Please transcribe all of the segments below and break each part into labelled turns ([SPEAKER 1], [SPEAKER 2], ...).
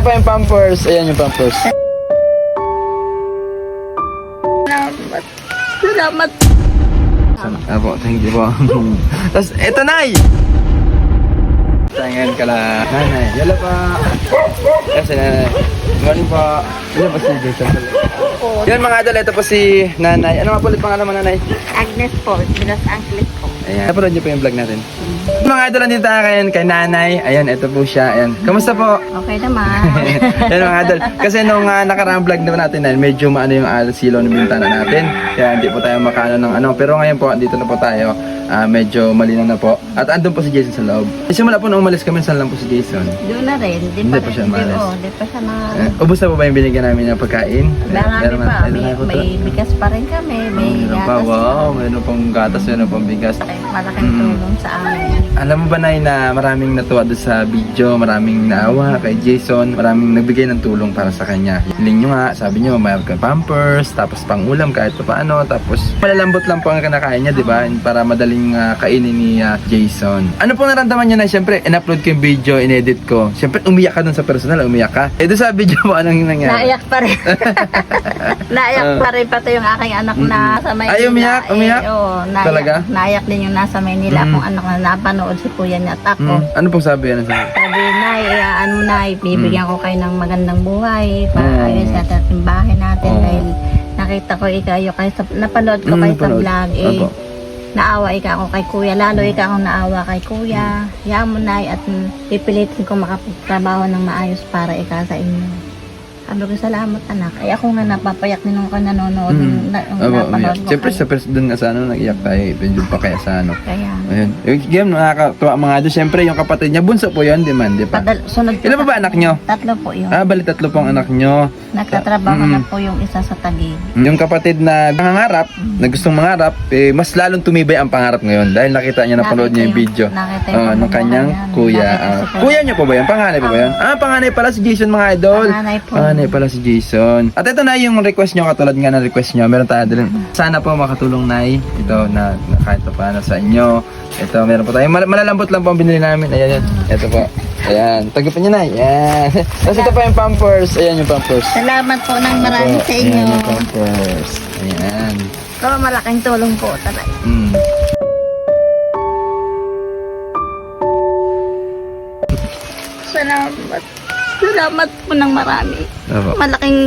[SPEAKER 1] ito pa yung pampers. Ayan yung pampers.
[SPEAKER 2] Salamat. Salamat.
[SPEAKER 1] Apo, thank you po. Tapos, eto nay! Tangan ka lang. Nanay, yala pa. Kasi nanay. Morning po. Yan ba si Jason? Yan mga idol, ito po si nanay. Ano nga po ulit pangalan mo nanay?
[SPEAKER 2] Agnes po, Binos Angles po.
[SPEAKER 1] Ayan. Napanood niyo po yung vlog natin. Mga idol, nandito tayo ngayon kay nanay. Ayan, ito po siya. Ayan. Kamusta po?
[SPEAKER 2] Okay naman.
[SPEAKER 1] Yan mga idol. Kasi nung uh, nakaraang vlog naman natin, eh, medyo maano yung uh, silaw ng bintana natin. Kaya hindi po tayo makaano ng ano. Pero ngayon po, dito na po tayo. Ah, medyo malinaw na po. At andun po si Jason sa loob. Simula po nung umalis kami, saan lang po si Jason?
[SPEAKER 2] Doon na rin. Di
[SPEAKER 1] Hindi
[SPEAKER 2] pa,
[SPEAKER 1] pa siya umalis.
[SPEAKER 2] oh, di pa siya na...
[SPEAKER 1] Eh, ubus na po ba yung binigyan namin ng pagkain?
[SPEAKER 2] Marami pa. May, may bigas pa rin kami. May
[SPEAKER 1] pa,
[SPEAKER 2] gatas.
[SPEAKER 1] wow. Meron pang gatas, meron pang bigas.
[SPEAKER 2] Malaking, malaking
[SPEAKER 1] Mm.
[SPEAKER 2] tulong sa amin.
[SPEAKER 1] Alam mo ba Nay na maraming natuwa doon sa video, maraming naawa kay Jason, maraming nagbigay ng tulong para sa kanya. Hiling nyo nga, sabi nyo mayroon kang pampers, tapos pang ulam kahit pa paano, tapos malalambot lang po ang kinakain niya, di ba? Para madaling ah, kainin ni ah, Jason. Ano po naramdaman niya na siyempre, in-upload ko yung video, in-edit ko. Siyempre, umiyak ka dun sa personal, umiyak ka. Eh, doon sa video mo, anong nangyari?
[SPEAKER 2] Naiyak pa rin. naiyak
[SPEAKER 1] Ah.
[SPEAKER 2] pa rin pati yung aking anak na sa Maynila.
[SPEAKER 1] Ay, umiyak? Umiyak?
[SPEAKER 2] Eh, oo, naiyak,
[SPEAKER 1] Talaga?
[SPEAKER 2] Naiyak din yung nasa Maynila.
[SPEAKER 1] Mm.
[SPEAKER 2] Kung anak na napanood si kuya niya at ako.
[SPEAKER 1] Hmm, ano pong sabi? Ano sabi?
[SPEAKER 2] Sabi, Nay, eh, ano na, bibigyan ko kayo ng magandang buhay para
[SPEAKER 1] Mm.
[SPEAKER 2] ayos natin bahay natin
[SPEAKER 1] Oo.
[SPEAKER 2] dahil nakita ko ikaw kayo sa, napanood ko
[SPEAKER 1] Mm,
[SPEAKER 2] kayo sa
[SPEAKER 1] napanood.
[SPEAKER 2] vlog eh.
[SPEAKER 1] Opo.
[SPEAKER 2] Naawa ikaw ako kay kuya, lalo ikaw akong naawa kay kuya. Hayaan mo at pipilitin ko makapagtrabaho ng maayos para ikaw sa inyo. Sabi ko, salamat anak. Ay ako nga napapayak din nung ka nanonood.
[SPEAKER 1] Hmm.
[SPEAKER 2] Na,
[SPEAKER 1] Opo, umiyak. Siyempre, sa pers- dun nga sa ano, nag-iyak tayo. Medyo pa kaya sa ano.
[SPEAKER 2] Kaya,
[SPEAKER 1] Ayun. Yung game, nakakatuwa mga doon. Siyempre, yung kapatid niya, bunso po yun, di man, di ba?
[SPEAKER 2] padal, sunod
[SPEAKER 1] Ilan pa ba anak nyo?
[SPEAKER 2] Tatlo po yun.
[SPEAKER 1] Ah, bali tatlo pong anak nyo.
[SPEAKER 2] Nagtatrabaho
[SPEAKER 1] Mm.
[SPEAKER 2] na po yung isa sa Taguig.
[SPEAKER 1] Yung kapatid na nangangarap, na gustong mangarap, eh, mas lalong tumibay ang pangarap ngayon dahil nakita niya, napanood niya yung video.
[SPEAKER 2] Nakita yung
[SPEAKER 1] ng
[SPEAKER 2] pamumuhay
[SPEAKER 1] kanyang
[SPEAKER 2] niya.
[SPEAKER 1] kuya. Ah,
[SPEAKER 2] kanya.
[SPEAKER 1] kuya niyo po ba yan? Panganay po ba yan? Ah, panganay pala si Jason mga idol.
[SPEAKER 2] Panganay po.
[SPEAKER 1] Panganay pala si Jason. At ito na yung request nyo, katulad nga ng request nyo. Meron tayo din. Sana po makatulong na ito na, na kahit pa paano sa inyo. Ito, meron po tayo. Mal- malalambot lang po ang binili namin. Ayan, yan. Ito po. Ayan. Tagapan nyo na. Ayan. Tapos ito pa yung pampers. Ayan yung pampers.
[SPEAKER 2] Salamat po ng marami
[SPEAKER 1] Ito,
[SPEAKER 2] sa inyo.
[SPEAKER 1] Ayan yung pampers. Ayan.
[SPEAKER 2] Ito, malaking tulong po talaga.
[SPEAKER 1] Mm.
[SPEAKER 2] Salamat. Salamat po ng marami.
[SPEAKER 1] Opo.
[SPEAKER 2] Malaking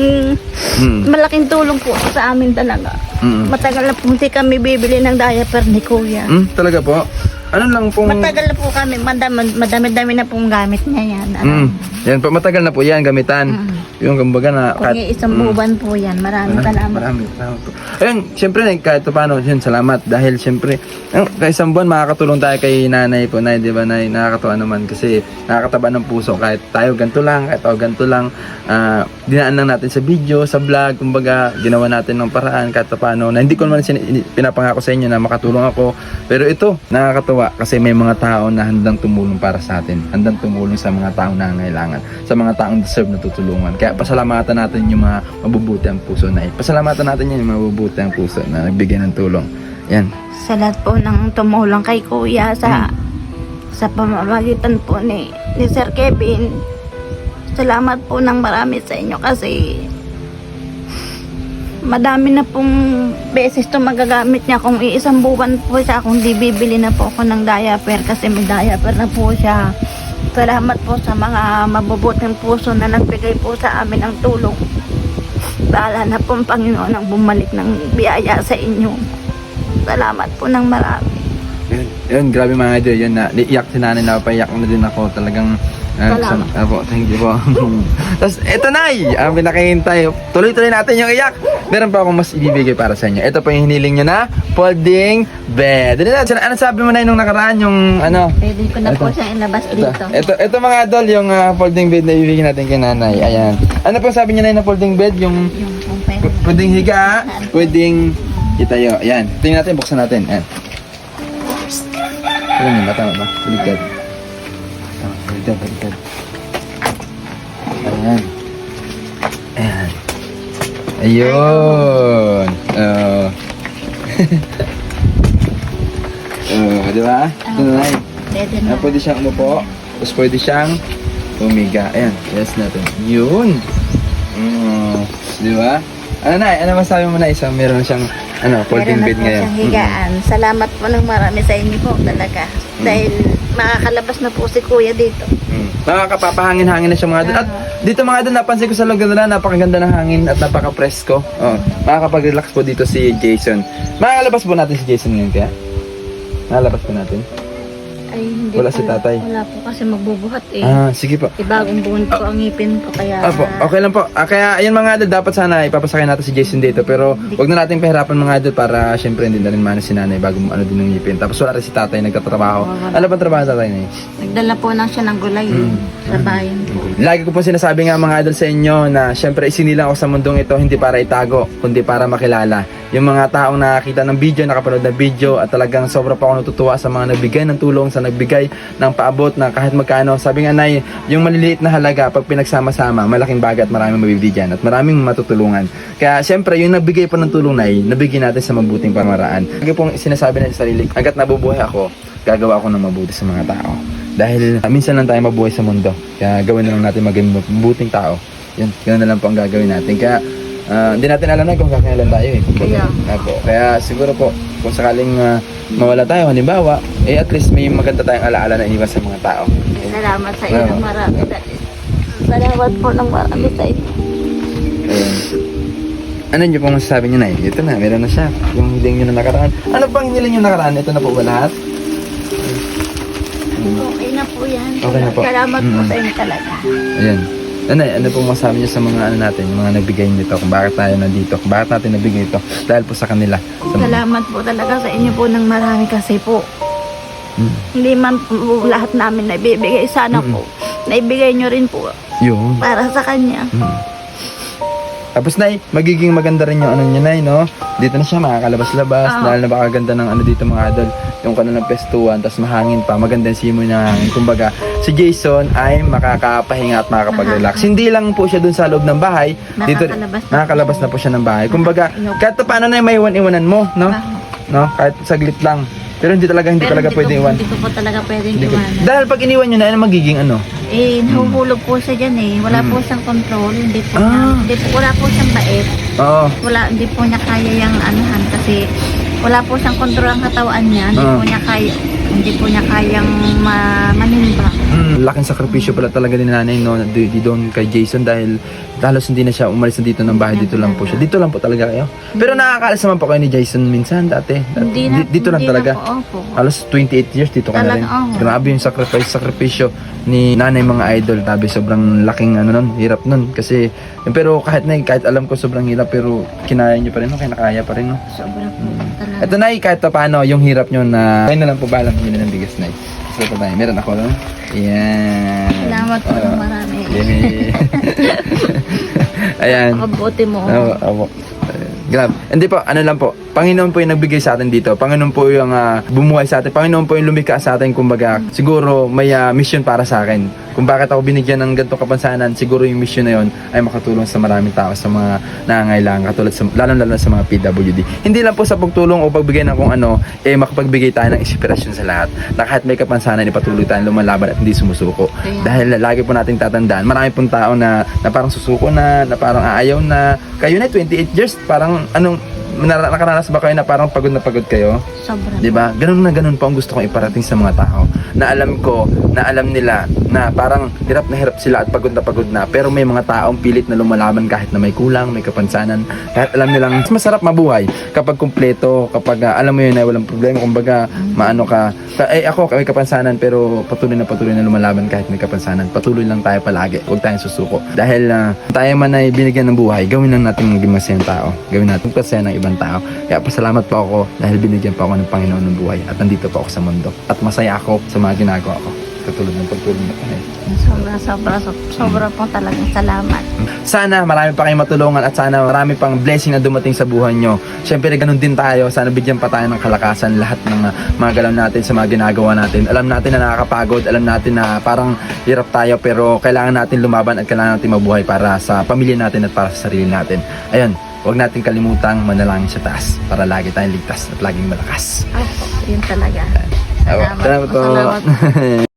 [SPEAKER 1] Mm.
[SPEAKER 2] malaking tulong po sa amin talaga.
[SPEAKER 1] Mm.
[SPEAKER 2] Matagal na po hindi kami bibili ng diaper ni Kuya.
[SPEAKER 1] Mm, talaga po. Ano lang pong...
[SPEAKER 2] Matagal na po kami, madami, madami-dami na pong gamit niya yan. Ano?
[SPEAKER 1] Mm. Yan po, matagal na po yan, gamitan.
[SPEAKER 2] Mm.
[SPEAKER 1] Yung kumbaga na...
[SPEAKER 2] Kung isang
[SPEAKER 1] Mm.
[SPEAKER 2] buwan po yan, maraming
[SPEAKER 1] Marami,
[SPEAKER 2] salamat.
[SPEAKER 1] marami, marami po. Ayun, siyempre, kahit pa paano, yun, salamat. Dahil siyempre, kahit isang buwan, makakatulong tayo kay nanay po. Nay, di ba, nay? Nakakatawa naman kasi nakakataba ng puso. Kahit tayo ganito lang, kahit ako ganito lang, ah, dinaan lang natin sa video, sa vlog, kumbaga, ginawa natin ng paraan, kahit pa paano, na hindi ko naman pinapangako sa inyo na makatulong ako. Pero ito, nakakatawa kasi may mga tao na handang tumulong para sa atin. Handang tumulong sa mga taong nangangailangan. Sa mga taong deserve na tutulungan. Kaya pasalamatan natin yung mga mabubuti ang puso na Pasalamatan natin yan yung mabubuti ang puso na nagbigay ng tulong. Yan.
[SPEAKER 2] Sa lahat po ng tumulong kay Kuya sa sa pamamagitan po ni, ni Sir Kevin. Salamat po ng marami sa inyo kasi madami na pong beses to magagamit niya kung iisang buwan po siya kung di bibili na po ako ng diaper kasi may diaper na po siya. Salamat po sa mga mabubuting puso na nagbigay po sa amin ng tulong. Bahala na po ang Panginoon ang bumalik ng biyaya sa inyo. Salamat po ng marami.
[SPEAKER 1] Yun, yun grabe mga idol. Yun na, iyak si nanay na paiyak na din ako. Talagang ah,
[SPEAKER 2] Salamat.
[SPEAKER 1] sa- Apo, thank you po. Tapos, eto na ang pinakahintay. Tuloy-tuloy natin yung iyak. Meron pa akong mas ibibigay para sa inyo. Ito po yung hiniling nyo na folding bed. Ano, na, ano sabi mo na nung nakaraan yung ano?
[SPEAKER 2] Pwede ko na po
[SPEAKER 1] Ito.
[SPEAKER 2] siyang ilabas
[SPEAKER 1] Ito,
[SPEAKER 2] dito.
[SPEAKER 1] ito, ito mga idol, yung ah, folding bed na ibibigay natin kay nanay. Ayan. Ano po sabi niya na na folding bed? Yung
[SPEAKER 2] Yung kung pwede.
[SPEAKER 1] P- pwedeng higa, pwedeng itayo. Ayan. Tingnan natin, buksan natin. Ayan. Tingnan niyo ba? Tama ba? Baligtad. Baligtad, baligtad. Ayan. Ayan. Ayun. Oh. oh, di ba? Ito na lang.
[SPEAKER 2] Pwede na.
[SPEAKER 1] Ah, pwede siyang umupo. Tapos pwede siyang Umiga. Ayan, yes natin. Yun. Mm, di ba? Ano na, ano masabi mo na isa? Meron na siyang ano, folding
[SPEAKER 2] Meron na
[SPEAKER 1] bed ngayon.
[SPEAKER 2] siyang higaan. Salamat po ng marami sa inyo po talaga. Dahil makakalabas na po si kuya dito.
[SPEAKER 1] Mm. Nakakapapahangin-hangin na siya mga doon. At dito mga doon, napansin ko sa lugar na napakaganda ng hangin at napaka-presko. Oh, makakapag-relax po dito si Jason. Makakalabas po natin si Jason ngayon kaya? Makalabas po natin?
[SPEAKER 2] Ay, hindi
[SPEAKER 1] Wala
[SPEAKER 2] po.
[SPEAKER 1] si tatay.
[SPEAKER 2] Wala po kasi magbubuhat eh.
[SPEAKER 1] Ah, sige po.
[SPEAKER 2] Ibagong buwan po ang ngipin ko kaya...
[SPEAKER 1] Apo, okay lang po. Ah, kaya ayun mga idol, dapat sana ipapasakay natin si Jason dito. Pero wag na natin pahirapan mga idol para syempre hindi na rin mana si nanay bago ano din ng ngipin. Tapos wala rin si tatay nagtatrabaho. Ano ba trabaho ng tatay na
[SPEAKER 2] Nagdala po lang siya ng gulay eh,
[SPEAKER 1] Mm.
[SPEAKER 2] sa bayan po.
[SPEAKER 1] Lagi ko po sinasabi nga mga idol sa inyo na syempre isinilang ako sa mundong ito hindi para itago, kundi para makilala. Yung mga taong nakakita ng video, nakapanood ng video at talagang sobra pa ako natutuwa sa mga nagbigay ng tulong, sa nagbigay ng paabot na kahit magkano. Sabi nga nay, yung maliliit na halaga pag pinagsama-sama, malaking bagay at maraming mabibigyan at maraming matutulungan. Kaya syempre yung nagbigay pa ng tulong nay, nabigyan natin sa mabuting pamaraan. Lagi pong sinasabi na sa sarili, hanggat nabubuhay ako, gagawa ako ng mabuti sa mga tao. Dahil uh, minsan lang tayo mabuhay sa mundo. Kaya gawin na lang natin maging mabuting tao. Yun, yun na lang po ang gagawin natin. Kaya ah, hindi natin alam na kung kakailan tayo eh.
[SPEAKER 2] Kaya.
[SPEAKER 1] Po. Kaya siguro po, kung sakaling ah, mawala tayo, halimbawa, eh at least may maganda tayong alaala na iniwan sa mga tao.
[SPEAKER 2] Salamat sa inyo marami. Salamat po ng marami sa inyo.
[SPEAKER 1] Ayun. Ano niyo pong masasabi niyo na eh? Ito na, meron na siya. Yung hiling niyo na nakaraan. Ano bang hiling niyo nakaraan? Ito na po ba lahat?
[SPEAKER 2] Okay na po yan.
[SPEAKER 1] Okay na po.
[SPEAKER 2] Salamat po sa inyo talaga.
[SPEAKER 1] Ayan. Ano, ano pong masabi niyo sa mga ano natin, yung mga nagbigay nito, kung bakit tayo nandito, kung bakit natin nabigay ito, dahil po sa kanila. Sa
[SPEAKER 2] Salamat po talaga sa inyo po ng marami kasi po.
[SPEAKER 1] Mm.
[SPEAKER 2] Hindi man po lahat namin naibibigay. Sana
[SPEAKER 1] Mm-mm.
[SPEAKER 2] po. Naibigay nyo rin po
[SPEAKER 1] Yun.
[SPEAKER 2] para sa kanya.
[SPEAKER 1] Mm. Tapos Nay, magiging maganda rin yung ano niya Nay, no? Dito na siya makakalabas-labas,
[SPEAKER 2] Ah.
[SPEAKER 1] dahil napakaganda ng ano dito mga idol, yung kanilang pestuan, tapos mahangin pa, maganda yung simoy ng hangin. Kumbaga, si Jason ay makakapahinga at makakapag-relax. Hindi lang po siya dun sa loob ng bahay, dito
[SPEAKER 2] Nakakalabas na
[SPEAKER 1] nakakalabas na po siya ng bahay. Kumbaga,
[SPEAKER 2] Nakakainom.
[SPEAKER 1] kahit pa paano na may iwan-iwanan mo, no? No? Kahit saglit lang. Pero hindi talaga hindi
[SPEAKER 2] Pero
[SPEAKER 1] talaga
[SPEAKER 2] hindi
[SPEAKER 1] pwede
[SPEAKER 2] ko,
[SPEAKER 1] iwan.
[SPEAKER 2] Hindi ko po talaga pwedeng
[SPEAKER 1] Hindi ko-
[SPEAKER 2] iwanan.
[SPEAKER 1] Dahil pag iniwan niyo na, ano magiging ano?
[SPEAKER 2] Eh, nahuhulog po siya dyan eh. Wala
[SPEAKER 1] Mm.
[SPEAKER 2] po siyang control. Hindi po,
[SPEAKER 1] Ah.
[SPEAKER 2] niya, hindi po, wala po siyang bait.
[SPEAKER 1] Oo.
[SPEAKER 2] Wala, hindi po niya kaya yung anuhan kasi wala po siyang control ang katawan niya. Hindi
[SPEAKER 1] Ah.
[SPEAKER 2] po niya kaya, hindi po niya kayang ma, manimba.
[SPEAKER 1] Mm, laking sakripisyo pala talaga ni nanay no, di, di doon kay Jason dahil halos hindi na siya umalis na dito ng bahay, dito lang po siya. Dito lang po talaga kayo. Pero nakakaalis naman po kayo ni Jason minsan dati. dati.
[SPEAKER 2] Hindi na,
[SPEAKER 1] Di- dito lang
[SPEAKER 2] hindi
[SPEAKER 1] talaga.
[SPEAKER 2] Na po, opo.
[SPEAKER 1] Halos 28 years dito ka na rin.
[SPEAKER 2] Talaga, oo.
[SPEAKER 1] Grabe yung sacrifice, sakripisyo ni nanay mga idol. Tabi sobrang laking ano nun, hirap nun. Kasi, pero kahit na kahit alam ko sobrang hirap pero kinaya nyo pa rin, no? kinakaya pa rin. No?
[SPEAKER 2] Sobra po talaga.
[SPEAKER 1] Ito na kahit pa paano yung hirap nyo na kayo na lang po balang hindi ng bigas na So ito tayo, meron ako no? Yan.
[SPEAKER 2] Salamat po ng marami.
[SPEAKER 1] Yay. Ayan.
[SPEAKER 2] Kabuti mo.
[SPEAKER 1] Oo. Ayan. Grabe. Hindi po, ano lang po. Panginoon po yung nagbigay sa atin dito. Panginoon po yung ah, bumuhay sa atin. Panginoon po yung lumikha sa atin. Kumbaga, siguro may ah, mission para sa akin. Kung bakit ako binigyan ng ganitong kapansanan, siguro yung mission na yon ay makatulong sa maraming tao, sa mga nangangailangan, katulad sa, lalo-lalo sa mga PWD. Hindi lang po sa pagtulong o pagbigay ng kung ano, eh makapagbigay tayo ng inspirasyon sa lahat. Na kahit may kapansanan, ipatuloy tayong lumalaban at hindi sumusuko.
[SPEAKER 2] Kaya-
[SPEAKER 1] Dahil lagi po nating tatandaan, marami pong tao na, na parang susuko na, na parang aayaw na, kayo na 28 years, parang anong, nakaranas ba kayo na parang pagod na pagod kayo?
[SPEAKER 2] Sobra.
[SPEAKER 1] 'Di ba? Ganun na ganun po ang gusto kong iparating sa mga tao. Na alam ko, na alam nila na parang hirap na hirap sila at pagod na pagod na. Pero may mga taong pilit na lumalaban kahit na may kulang, may kapansanan. Kahit alam nilang mas masarap mabuhay kapag kumpleto, kapag ah, alam mo yun na walang problema. Kumbaga, maano ka. Ka- Eh ako, may kapansanan pero patuloy na patuloy na lumalaban kahit may kapansanan. Patuloy lang tayo palagi. Huwag tayong susuko. Dahil ah, tayo man ay binigyan ng buhay, gawin lang natin maging masayang tao. Gawin natin masaya ng ibang tao. Kaya pasalamat po ako dahil binigyan po ako ng Panginoon ng buhay at nandito po ako sa mundo. At masaya ako sa mga ginagawa ko. Katulad ng pagtulong na tayo.
[SPEAKER 2] Sobra, sobra, sobra, sobra po talagang salamat.
[SPEAKER 1] Sana marami pa kayong matulungan at sana marami pang blessing na dumating sa buhay nyo. Siyempre ganun din tayo. Sana bigyan pa tayo ng kalakasan lahat ng uh, mga galaw natin sa mga ginagawa natin. Alam natin na nakakapagod. Alam natin na parang hirap tayo pero kailangan natin lumaban at kailangan natin mabuhay para sa pamilya natin at para sa sarili natin. Ayun, huwag natin kalimutang manalangin sa taas para lagi tayong ligtas at laging malakas.
[SPEAKER 2] Opo, yun talaga.
[SPEAKER 1] Salamat,
[SPEAKER 2] Salamat
[SPEAKER 1] po,
[SPEAKER 2] salamat